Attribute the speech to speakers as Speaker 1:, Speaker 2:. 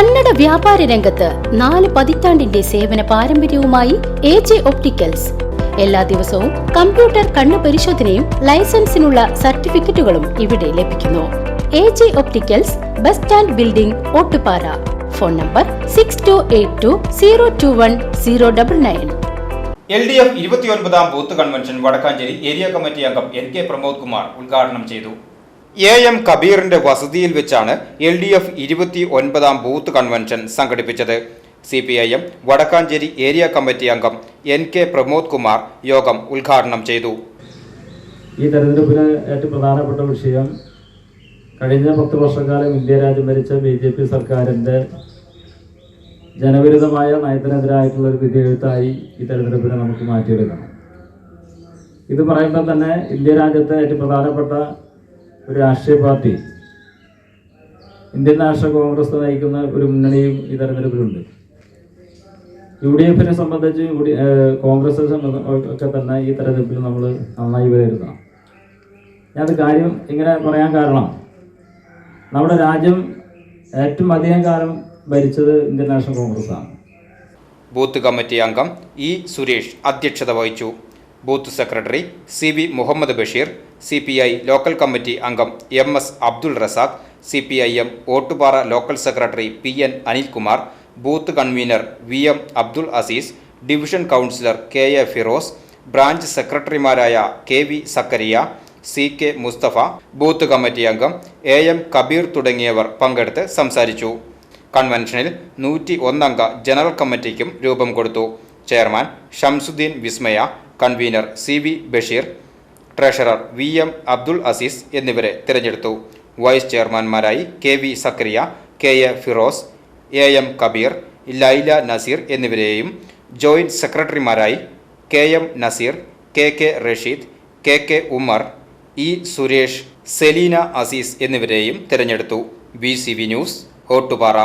Speaker 1: കന്നഡ വ്യാപാര രംഗത്ത് നാല് പതിറ്റാണ്ടിന്റെ സേവന പാരമ്പര്യവുമായി എ ജെ ഒപ്റ്റിക്കൽസ്. എല്ലാ ദിവസവും കമ്പ്യൂട്ടർ കണ്ണു പരിശോധനയും ലൈസൻസിനുള്ള സർട്ടിഫിക്കറ്റുകളും ഇവിടെ ലഭിക്കുന്നു. A J opticals bus stand building Ottupara. Phone number six two eight two zero two one zero double nine
Speaker 2: L D F ഇരുപത്തിയൊൻപതാം booth convention Wadakkanchery area committee അംഗം N K Pramod Kumar ഉദ്ഘാടനം ചെയ്തു. എ എം കബീറിന്റെ വസതിയിൽ വെച്ചാണ് L D F ഇരുപത്തി ഒൻപതാം booth convention സംഘടിപ്പിച്ചത്. C P I M Wadakkanchery area committee അംഗം N K Pramod Kumar യോഗം ഉദ്ഘാടനം ചെയ്തു.
Speaker 3: ഈ തെരഞ്ഞെടുപ്പിന് ഏറ്റവും പ്രധാനപ്പെട്ട വിഷയം കഴിഞ്ഞ പത്ത് വർഷക്കാലം ഇന്ത്യ രാജ്യം ഭരിച്ച ബി ജെ പി സർക്കാരിന്റെ ജനവിരുദ്ധമായ നയത്തിനെതിരായിട്ടുള്ള ഒരു വിധിയെഴുത്തായി ഈ തെരഞ്ഞെടുപ്പിനെ നമുക്ക് മാറ്റിയെടുക്കണം. ഇത് പറയുമ്പോൾ തന്നെ ഇന്ത്യ രാജ്യത്തെ ഏറ്റവും പ്രധാനപ്പെട്ട ഒരു രാഷ്ട്രീയ പാർട്ടി. ഇന്ത്യൻ നാഷണൽ കോൺഗ്രസ് നയിക്കുന്ന ഒരു മുന്നണിയും ഈ തെരഞ്ഞെടുപ്പിലുണ്ട്. യു ഡി എഫിനെ സംബന്ധിച്ച് യു ഡി കോൺഗ്രസ് ഒക്കെ തന്നെ ഈ തെരഞ്ഞെടുപ്പിൽ നമ്മൾ നന്നായി വിലയിരുത്തണം. ഞാനത് കാര്യം ഇങ്ങനെ പറയാൻ കാരണം നമ്മുടെ രാജ്യം ഏറ്റവും അധികം കാലം ഭരിച്ചത് ഇന്ത്യൻ നാഷണൽ കോൺഗ്രസ് ആണ്.
Speaker 2: ബൂത്ത് കമ്മിറ്റി അംഗം ഇ സുരേഷ് അധ്യക്ഷത വഹിച്ചു. Booth secretary C V Muhammad Basheer C P I local committee അംഗം M S Abdul Razak C P I M Ottupara local secretary P N Anilkumar booth convener V M Abdul Azeez division councillor K A Firoz branch സെക്രട്ടറിമാരായ K V Zakariya C K Mustafa booth committee അംഗം A M Kabeer തുടങ്ങിയവർ പങ്കെടുത്ത് സംസാരിച്ചു. കൺവെൻഷനിൽ നൂറ്റി ഒന്നംഗ general കമ്മിറ്റിക്കും രൂപം കൊടുത്തു. Chairman Shamsuddin Vismaya convener C V Basheer treasurer V M Abdul Azeez എന്നിവരെ തിരഞ്ഞെടുത്തു. Vice ചെയർമാൻമാരായി K V Zakariya K A Firoz A M Kabeer Laila Naseer എന്നിവരെയും joint സെക്രട്ടറിമാരായി K M Naseer K K Rasheed K K Umar E Suresh Selina Azeez എന്നിവരെയും തിരഞ്ഞെടുത്തു. B C V news Ottupara.